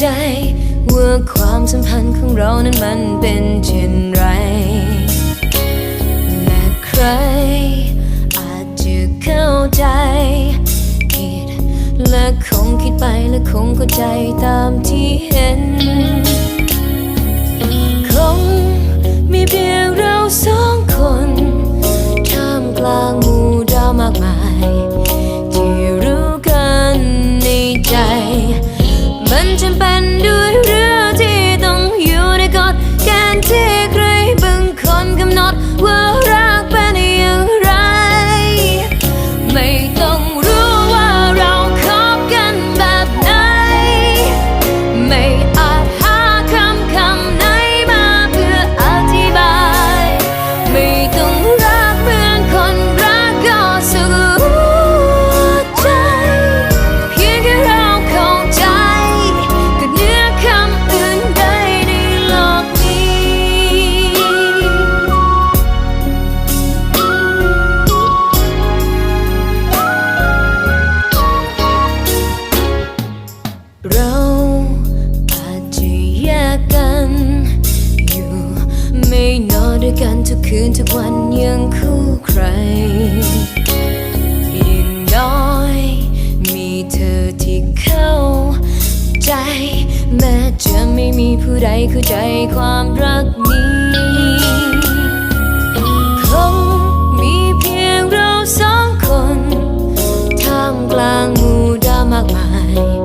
ใจ ว่าความสัมพันธ์ของเรานั้นมันเป็นเช่นไร และใคร อาจจะเข้าใจ คิดและคงคิดไปและคงเข้าใจตามที่เห็น ทุกคืนทุกวันยังคู่ใครยิ่งน้อย มีเธอที่เข้าใจ แม้จะไม่มีผู้ใดเข้าใจความรักนี้คงมีเพียงเราสองคนท่ามกลางมูดามากมาย